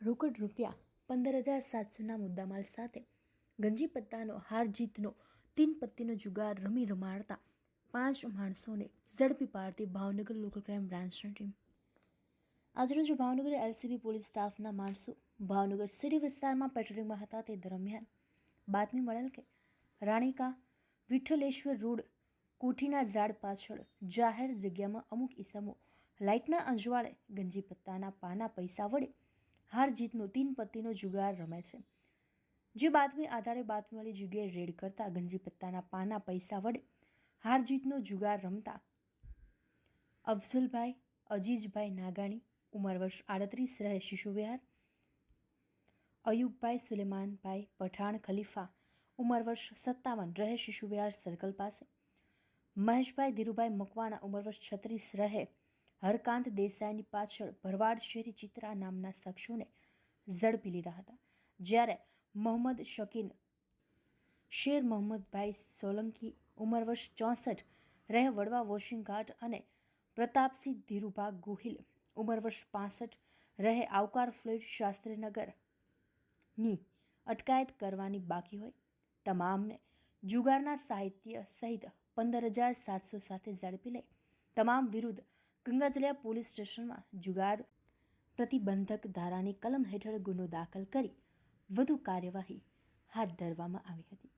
રોકડ રૂપિયા પંદર હજાર સાતસોના મુદ્દામાલ સાથે ગંજી પત્તાનો હાર જીતનો તીન પત્તીનો જુગાર રમી રમાડતા પાંચ માણસોને ઝડપી પાડતી ભાવનગર લોકલ ક્રાઇમ બ્રાન્ચની ટીમ. આજરોજ ભાવનગર એલસીબી પોલીસ સ્ટાફના માણસો ભાવનગર સિટી વિસ્તારમાં પેટ્રોલિંગમાં હતા તે દરમિયાન બાતમી મળેલ કે રાણીકા વિઠ્ઠલેશ્વર રોડ કોઠીના ઝાડ પાછળ જાહેર જગ્યામાં અમુક ઇસમો લાઇટના અંજવાળે ગંજી પત્તાના પાના પૈસા વડે હાર જીતનો તીન પત્તીનો જુગાર રમે છે. જે બાતમી આધારે બાતમીવાળી જગ્યાએ રેડ કરતા ગંજી પત્તાના પાના પૈસા વડે હાર જીતનો જુગાર રમતા અફઝલભાઈ, અજીજભાઈ નાગાણી ઉંમર વર્ષ આડત્રીસ રહે શિશુવિહાર, અયુબભાઈ સુલેમાનભાઈ પઠાણ ખલીફા ઉંમર વર્ષ સત્તાવન રહે શિશુવિહાર સર્કલ પાસે, મહેશભાઈ ધીરુભાઈ મકવાણા ઉંમર વર્ષ છત્રીસ રહે હરકાંત દેસાઈની પાછળ ભરવાડ શેરી ચિત્રા નામના શખ્સોને ઝડપી લીધા હતા. જ્યારે મોહમ્મદ શકીન, શેર મોહમ્મદભાઈ સોલંકી ઉંમર વર્ષ ચોસઠ રહે વડવા વોશિંગઘાટ અને પ્રતાપસિંહ ધીરુભા ગોહિલ ઉંમર વર્ષ પાસઠ, રહે આવકાર ફ્લેટ શાસ્ત્રીનગરની અટકાયત કરવાની બાકી હોય. તમામને જુગારના સાહિત્ય સહિત પંદર હજાર સાતસો સાથે ઝડપી લઈ. તમામ વિરુદ્ધ ગંગાજલિયા પોલીસ સ્ટેશનમાં જુગાર પ્રતિબંધક ધારાની કલમ હેઠળ ગુનો દાખલ કરી વધુ કાર્યવાહી હાથ ધરવામાં આવી હતી.